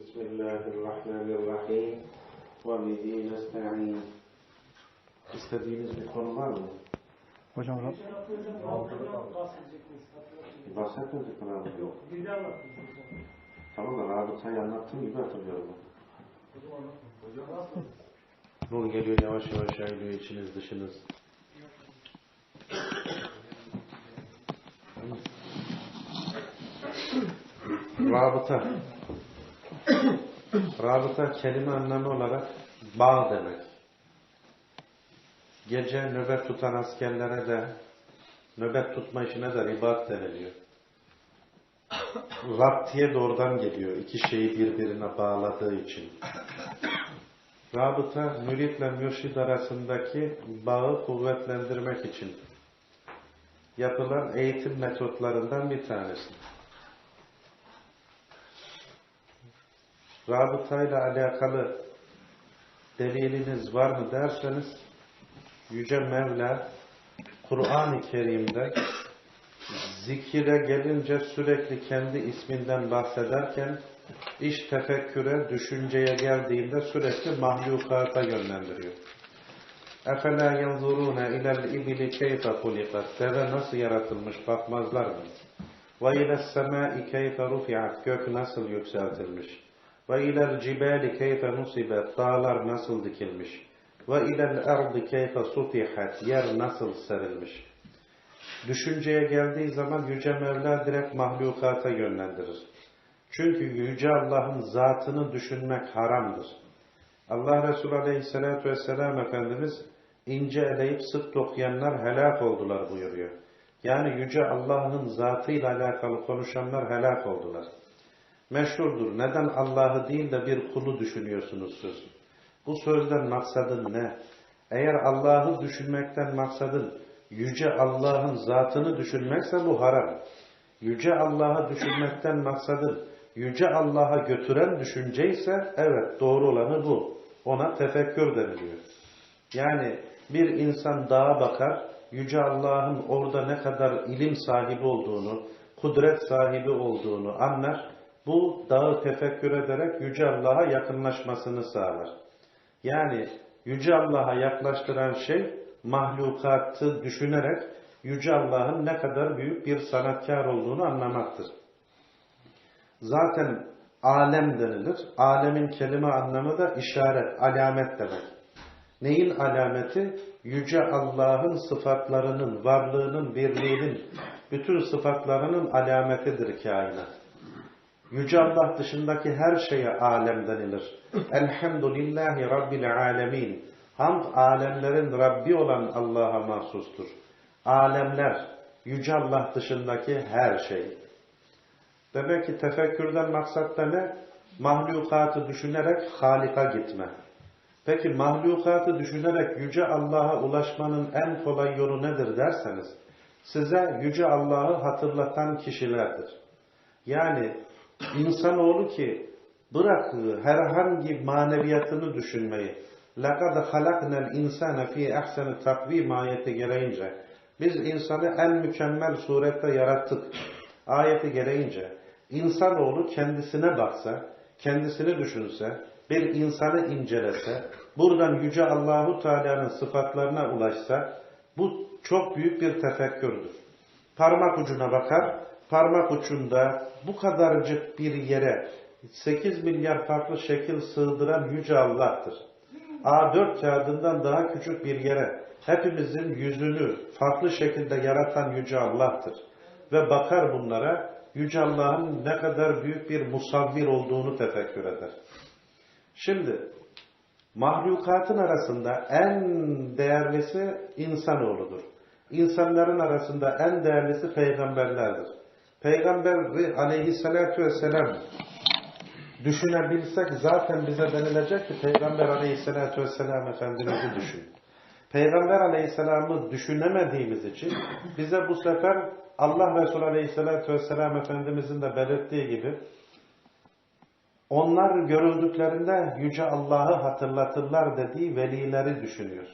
بسم الله الرحمن الرحيم وبه نستعين İstediğiniz bir konu var mı? Hocam Rab, Bahsetmedik mi abi? Yok. Tamam da rabıtayı anlattığım gibi hatırlıyorum. Nur geliyor yavaş yavaş yayılıyor içiniz dışınız. Rabıta. Rabıta kelime anlamı olarak bağ demek. Gece nöbet tutan askerlere de nöbet tutma işine de ribat deniliyor. Raptiye doğrudan geliyor. iki şeyi birbirine bağladığı için. Rabıta, müritle mürşid arasındaki bağı kuvvetlendirmek için yapılan eğitim metotlarından bir tanesi. Rabıtayla alakalı deliliniz var mı derseniz Yüce Mevla Kur'an-ı Kerim'de zikire gelince sürekli kendi isminden bahsederken iş tefekküre, düşünceye geldiğinde sürekli mahlukata yönlendiriyor. اَفَلَا يَنْظُرُونَ اِلَى الْاِبِلِ كَيْفَ خُلِقَتْ Deve nasıl yaratılmış bakmazlar mı? وَاِلَى السَّمَاءِ كَيْفَ رُفِعَتْ Gök nasıl yükseltilmiş? Ve ilel cibeli keyfe musibet. Dağlar nasıl dikilmiş? Ve ilel erdi keyfe sutihat. Yer nasıl serilmiş? Düşünceye geldiği zaman Yüce Mevla direkt mahlukata yönlendirir. Çünkü Yüce Allah'ın zatını düşünmek haramdır. Allah Resulü Aleyhisselatü Vesselam Efendimiz ince eleyip sık dokuyanlar helak oldular buyuruyor. Yani Yüce Allah'ın zatıyla alakalı konuşanlar helak oldular. Meşhurdur. Neden Allah'ı değil de bir kulu düşünüyorsunuz sözü. Bu sözden maksadın ne? Eğer Allah'ı düşünmekten maksadın Yüce Allah'ın zatını düşünmekse bu haram. Yüce Allah'ı düşünmekten maksadın Yüce Allah'a götüren düşünce ise evet doğru olanı bu. Ona tefekkür deniliyor. Yani bir insan dağa bakar, Yüce Allah'ın orada ne kadar ilim sahibi olduğunu, kudret sahibi olduğunu anlar. Bu dağı tefekkür ederek Yüce Allah'a yakınlaşmasını sağlar. Yani Yüce Allah'a yaklaştıran şey mahlukatı düşünerek Yüce Allah'ın ne kadar büyük bir sanatkar olduğunu anlamaktır. Zaten alem denilir. Alemin kelime anlamı da işaret, alamet demek. Neyin alameti? Yüce Allah'ın sıfatlarının, varlığının, birliğinin, bütün sıfatlarının alametidir kainat. Yüce Allah dışındaki her şeye alem denilir. Elhamdülillahi Rabbil alemin. Hamd alemlerin Rabbi olan Allah'a mahsustur. Alemler, Yüce Allah dışındaki her şey. Demek ki tefekkürden maksat da ne? Mahlukatı düşünerek Halik'a gitme. Peki mahlukatı düşünerek Yüce Allah'a ulaşmanın en kolay yolu nedir derseniz, size Yüce Allah'ı hatırlatan kişilerdir. Yani insanoğlu ki bırak herhangi maneviyatını düşünmeyi, لَقَدْ خَلَقْنَا الْاِنْسَانَ ف۪ي اَحْسَنِ takvim ayeti gereğince, biz insanı en mükemmel surette yarattık ayeti gereğince, insanoğlu kendisine baksa, kendisini düşünse, bir insanı incelese, buradan Yüce Allahu Teala'nın sıfatlarına ulaşsa, bu çok büyük bir tefekkürdür. Parmak ucuna bakar, parmak ucunda bu kadarcık bir yere 8 milyar farklı şekil sığdıran Yüce Allah'tır. A4 kağıdından daha küçük bir yere hepimizin yüzünü farklı şekilde yaratan Yüce Allah'tır. Ve bakar bunlara Yüce Allah'ın ne kadar büyük bir musavvir olduğunu tefekkür eder. Şimdi mahlukatın arasında en değerlisi insanoğludur. İnsanların arasında en değerlisi peygamberlerdir. Peygamber aleyhissalatü vesselam düşünebilsek zaten bize denilecek ki Peygamber aleyhissalatü vesselam Efendimiz'i düşün. Peygamber aleyhisselamı düşünemediğimiz için bize bu sefer Allah Resulü aleyhissalatü vesselam Efendimizin de belirttiği gibi onlar görüldüklerinde Yüce Allah'ı hatırlatırlar dediği velileri düşünüyor.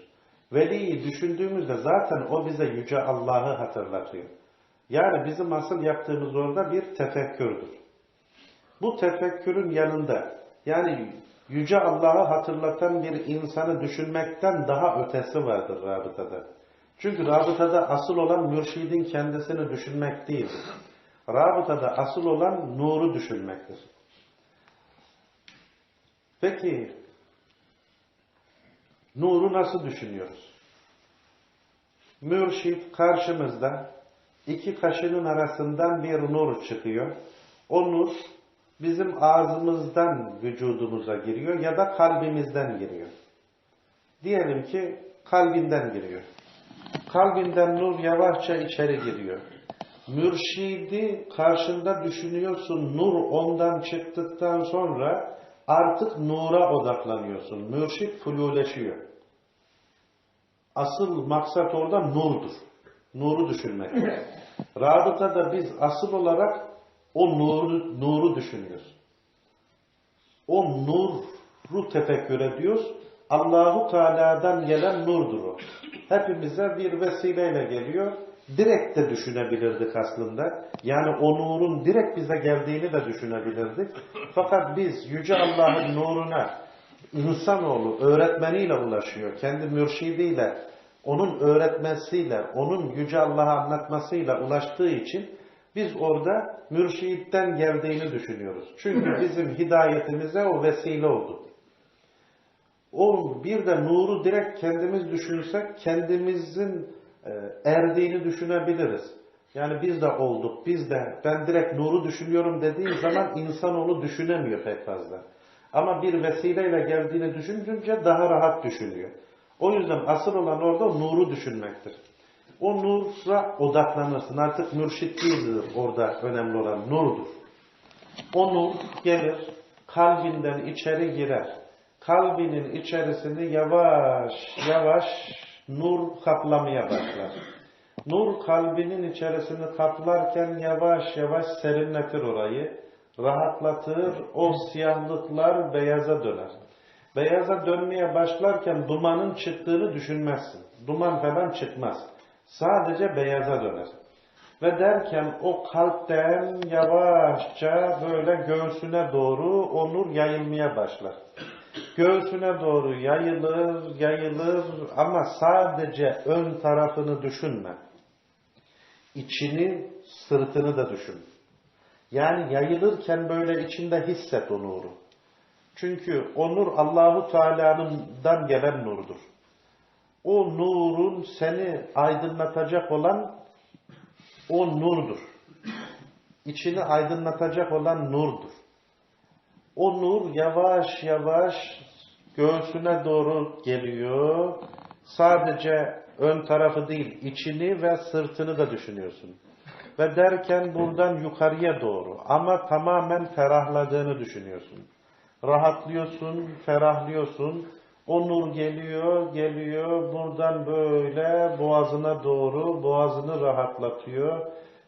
Veliyi düşündüğümüzde zaten o bize Yüce Allah'ı hatırlatıyor. Yani bizim asıl yaptığımız orada bir tefekkürdür. Bu tefekkürün yanında yani Yüce Allah'ı hatırlatan bir insanı düşünmekten daha ötesi vardır rabıtada. Çünkü rabıtada asıl olan mürşidin kendisini düşünmek değildir. Rabıtada asıl olan nuru düşünmektir. Peki, nuru nasıl düşünüyoruz? Mürşid karşımızda iki kaşının arasından bir nur çıkıyor. O nur bizim ağzımızdan vücudumuza giriyor ya da kalbimizden giriyor. Diyelim ki kalbinden giriyor. Kalbinden nur yavaşça içeri giriyor. Mürşidi karşında düşünüyorsun, nur ondan çıktıktan sonra artık nura odaklanıyorsun. Mürşid fluleşiyor. Asıl maksat orada nurdur. Nuru düşünmek. Rabıtada biz asıl olarak o nuru, nuru düşünüyoruz. O nuru tefekkür ediyoruz. Allahu Teala'dan gelen nurdur o. Hepimize bir vesileyle geliyor. Direkt de düşünebilirdik aslında. Yani o nurun direkt bize geldiğini de düşünebilirdik. Fakat biz Yüce Allah'ın nuruna insanoğlu öğretmeniyle ulaşıyor. Kendi mürşidiyle, onun öğretmesiyle, onun Yüce Allah'a anlatmasıyla ulaştığı için biz orada mürşitten geldiğini düşünüyoruz. Çünkü bizim hidayetimize o vesile oldu. O bir de nuru direkt kendimiz düşünsek kendimizin e, erdiğini düşünebiliriz. Yani biz de olduk, biz de ben direkt nuru düşünüyorum dediği zaman insanoğlu düşünemiyor pek fazla. Ama bir vesileyle geldiğini düşününce daha rahat düşünüyor. O yüzden asıl olan orada nuru düşünmektir. O nura odaklanırsın. Artık mürşit değildir orada önemli olan nurdur. O nur gelir, kalbinden içeri girer. Kalbinin içerisini yavaş yavaş nur kaplamaya başlar. Nur kalbinin içerisini kaplarken yavaş yavaş serinletir orayı, rahatlatır, o siyahlıklar beyaza döner. Beyaza dönmeye başlarken dumanın çıktığını düşünmezsin. Duman falan çıkmaz. Sadece beyaza döner. Ve derken o kalpten yavaşça böyle göğsüne doğru o nur yayılmaya başlar. Göğsüne doğru yayılır, yayılır ama sadece ön tarafını düşünme. İçini, sırtını da düşün. Yani yayılırken böyle içinde hisset o nuru. Çünkü o nur Allahu Teala'ndan gelen nurdur. O nurun seni aydınlatacak olan o nurdur. İçini aydınlatacak olan nurdur. O nur yavaş yavaş göğsüne doğru geliyor. Sadece ön tarafı değil, içini ve sırtını da düşünüyorsun. Ve derken buradan yukarıya doğru ama tamamen ferahladığını düşünüyorsun. Rahatlıyorsun, ferahlıyorsun. O nur geliyor, geliyor. Buradan böyle boğazına doğru, boğazını rahatlatıyor.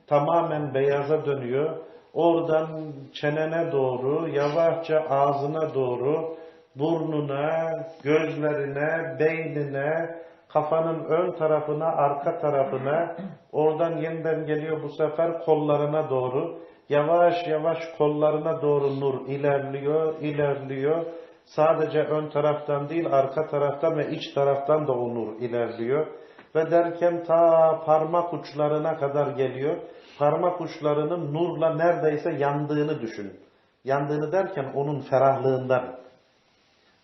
Tamamen beyaza dönüyor. Oradan çenene doğru, yavaşça ağzına doğru, burnuna, gözlerine, beynine, kafanın ön tarafına, arka tarafına, oradan yeniden geliyor bu sefer kollarına doğru. Yavaş yavaş kollarına doğru nur ilerliyor, ilerliyor. Sadece ön taraftan değil, arka taraftan ve iç taraftan da o nur ilerliyor. Ve derken ta parmak uçlarına kadar geliyor. Parmak uçlarının nurla neredeyse yandığını düşün. Yandığını derken onun ferahlığından.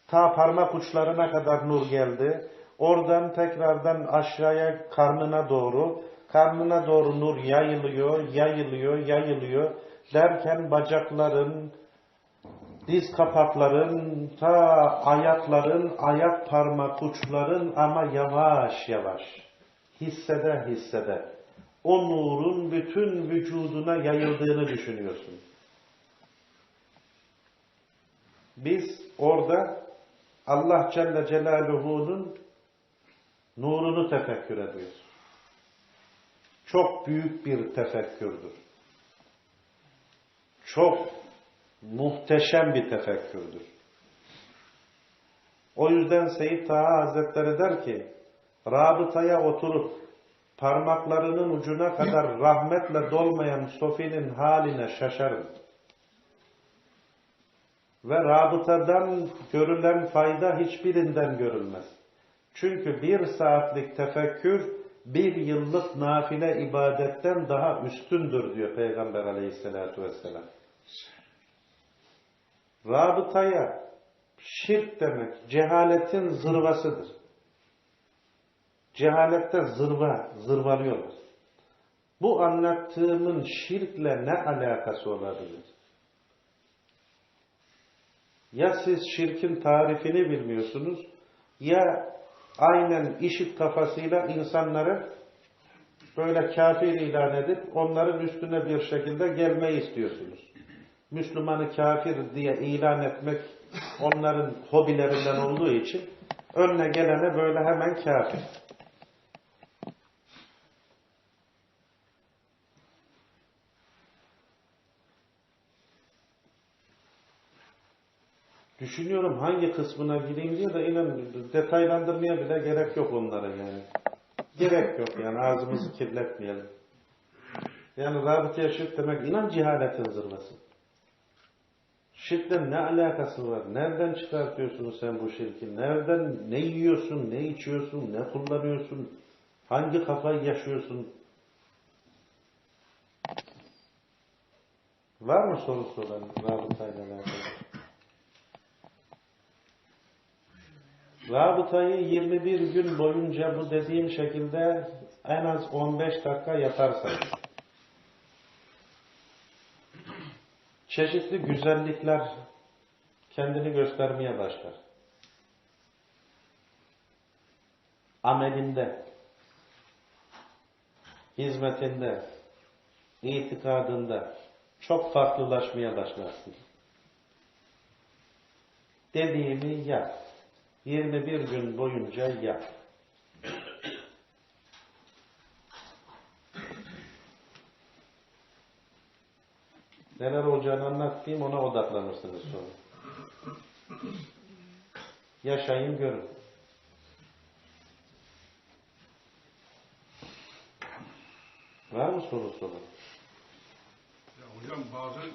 Ta parmak uçlarına kadar nur geldi. Oradan tekrardan aşağıya karnına doğru, karnına doğru nur yayılıyor, yayılıyor, yayılıyor. Derken bacakların, diz kapakların, ta ayakların, ayak parmak uçların ama yavaş yavaş, hisseder hisseder. O nurun bütün vücuduna yayıldığını düşünüyorsun. Biz orada Allah Celle Celaluhu'nun nurunu tefekkür ediyoruz. Çok büyük bir tefekkürdür. Çok muhteşem bir tefekkürdür. O yüzden Seyyid Taha Hazretleri der ki, rabıtaya oturup parmaklarının ucuna kadar rahmetle dolmayan Sofi'nin haline şaşarım. Ve rabıtadan görülen fayda hiçbirinden görülmez. Çünkü bir saatlik tefekkür bir yıllık nafile ibadetten daha üstündür diyor Peygamber aleyhissalatu vesselam. Rabıtaya şirk demek cehaletin zırvasıdır. Cehalette zırva, zırvalıyorlar. Bu anlattığımın şirkle ne alakası olabilir? Ya siz şirkin tarifini bilmiyorsunuz ya aynen işit kafasıyla insanları böyle kafir ilan edip onların üstüne bir şekilde gelmeyi istiyorsunuz. Müslümanı kafir diye ilan etmek onların hobilerinden olduğu için önüne gelene böyle hemen kafir. Düşünüyorum hangi kısmına gireyim diye de inan detaylandırmaya bile gerek yok onlara yani. Gerek yok yani ağzımızı kirletmeyelim. Yani rabıtaya şirk demek inan cehaletin zırvası. Şirkle ne alakası var? Nereden çıkartıyorsun sen bu şirki? Nereden ne yiyorsun, ne içiyorsun, ne kullanıyorsun? Hangi kafayı yaşıyorsun? Var mı sorusu olan rabıtayla alakalı? Rabıtayı 21 gün boyunca bu dediğim şekilde en az 15 dakika yaparsanız çeşitli güzellikler kendini göstermeye başlar. Amelinde, hizmetinde, itikadında çok farklılaşmaya başlarsın. Dediğimi yap. 21 gün boyunca yap. Neler olacağını anlatayım ona odaklanırsınız sonra. Yaşayın görün. Var mı sorusu olan? Ya hocam bazen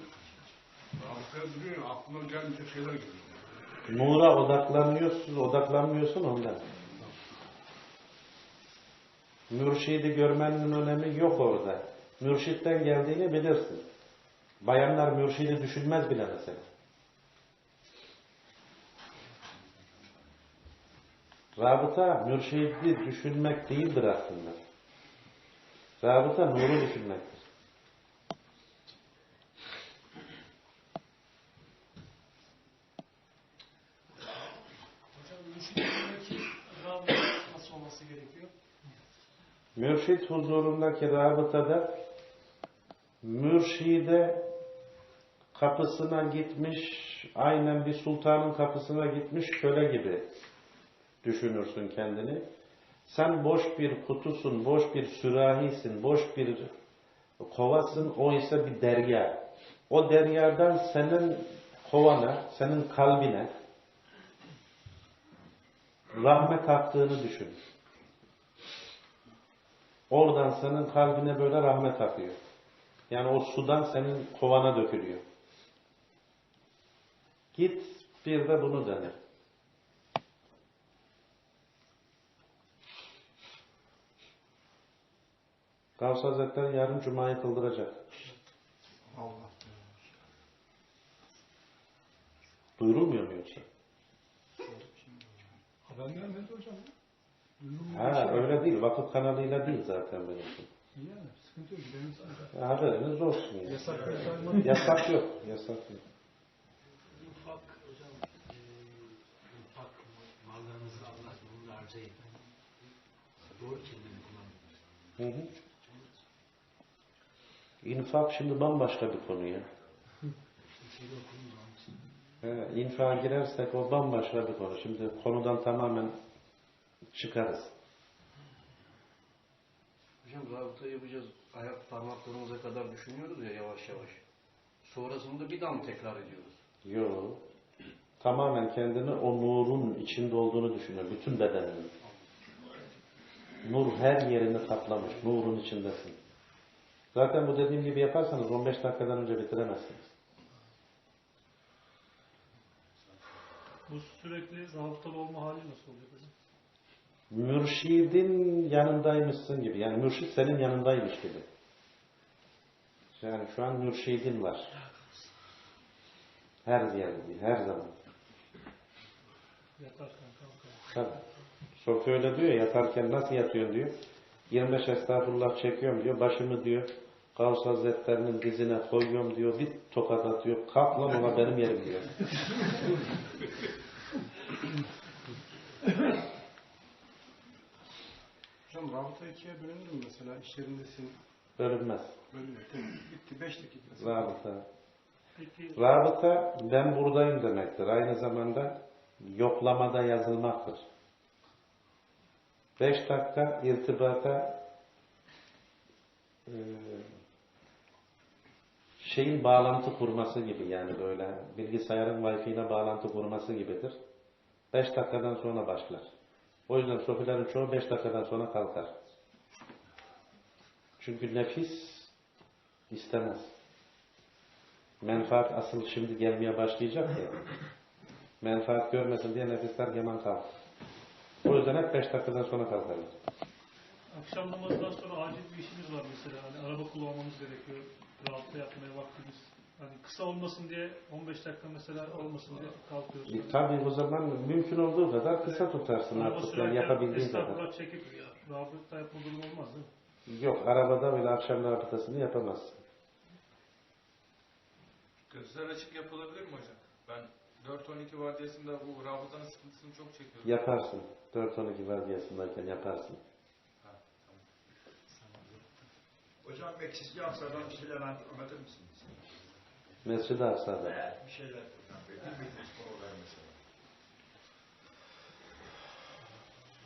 bazı duruyor aklıma gelmeyecek şeyler geliyor. Nura odaklanıyorsun, odaklanmıyorsun ondan. Mürşidi görmenin önemi yok orada. Mürşitten geldiğini bilirsin. Bayanlar mürşidi düşünmez bile mesela. Rabıta mürşidi düşünmek değildir aslında. Rabıta nuru düşünmektir. Hocam müşrikliğindeki rağbet nasıl olması gerekiyor? Mürşid huzurundaki rabıtada mürşide kapısına gitmiş, aynen bir sultanın kapısına gitmiş köle gibi düşünürsün kendini. Sen boş bir kutusun, boş bir sürahisin, boş bir kovasın, o ise bir derya. O deryadan senin kovana, senin kalbine rahmet aktığını düşün. Oradan senin kalbine böyle rahmet akıyor. Yani o sudan senin kovana dökülüyor. Git bir de bunu dene. Gavs Hazretleri yarın Cuma'yı kıldıracak. Allah. Duyurulmuyor mu yoksa? Haber gelmedi hocam. Ha öyle değil. Vakıf kanalıyla değil zaten benimki. Yani sıkıntı yok. Benim sıkıntı. Ya, haberiniz olsun yani. Yasak yasak. Yasak yok. Yasak yok. İnfak hocam, e, infak mallarınızı Allah yolunda harcayın. Doğru kelimeyi kullanın. Hı hı. İnfak şimdi bambaşka bir konu ya. He, infağa girersek o bambaşka bir konu. Şimdi konudan tamamen çıkarız. Hocam rabıta yapacağız. Ayak parmaklarımıza kadar düşünüyoruz ya yavaş yavaş. Sonrasında bir daha mı tekrar ediyoruz? Yok. Tamamen kendini o nurun içinde olduğunu düşünüyor. Bütün bedenini. Nur her yerini kaplamış. Nurun içindesin. Zaten bu dediğim gibi yaparsanız 15 dakikadan önce bitiremezsiniz. Bu sürekli zabıtalı olma hali nasıl oluyor hocam? Mürşidin yanındaymışsın gibi. Yani mürşid senin yanındaymış gibi. Yani şu an mürşidin var. Her yerde, her zaman. Yatarken. Tabii. Sofi öyle diyor ya, yatarken nasıl yatıyorsun diyor. 25 estağfurullah çekiyorum diyor. Başımı diyor Gavs Hazretlerinin dizine koyuyorum diyor. Bir tokat atıyor. Kalk lan ona benim yerim diyor. Hocam rabıta ikiye bölündü mü mesela iş yerindesin Bölünmez. bölünüyor. Tamam. Bitti 5 dakika. Rabıta. Peki Rabıta ben buradayım demektir. Aynı zamanda yoklamada yazılmaktır. Beş dakika irtibata e, şeyin bağlantı kurması gibi yani böyle bilgisayarın Wi-Fi'ne bağlantı kurması gibidir. Beş dakikadan sonra başlar. O yüzden sofilerin çoğu beş dakikadan sonra kalkar. Çünkü nefis istemez. Menfaat asıl şimdi gelmeye başlayacak ya. Menfaat görmesin diye nefisler hemen kalk. O yüzden hep beş dakikadan sonra kalkarlar. akşam namazından sonra acil bir işimiz var mesela. Hani araba kullanmamız gerekiyor. Rahatla yapmaya vaktimiz. Hani kısa olmasın diye 15 dakika mesela olmasın diye kalkıyoruz. E, tabii o zaman mümkün olduğu kadar kısa tutarsın Araba artık yani yapabildiğin kadar. estağfurullah çekip rabıta yapma durumu olmaz değil mi? Yok arabada öyle akşam rabıtasını yapamazsın. Gözler açık yapılabilir mi hocam? Ben 4-12 vardiyasında bu rabıtanın sıkıntısını çok çekiyorum. Yaparsın. 4-12 vardiyasındayken yaparsın. Ha, tamam. Hocam Meksiki Aksa'dan bir şeyler anlatır mısınız? Mescid-i Aksa'da. Bir şeyler.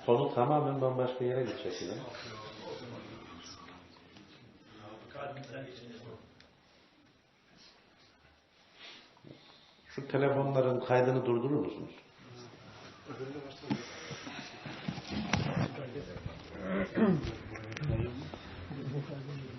Konu tamamen bambaşka yere gidecek yine. Şu telefonların kaydını durdurur musunuz? Varsa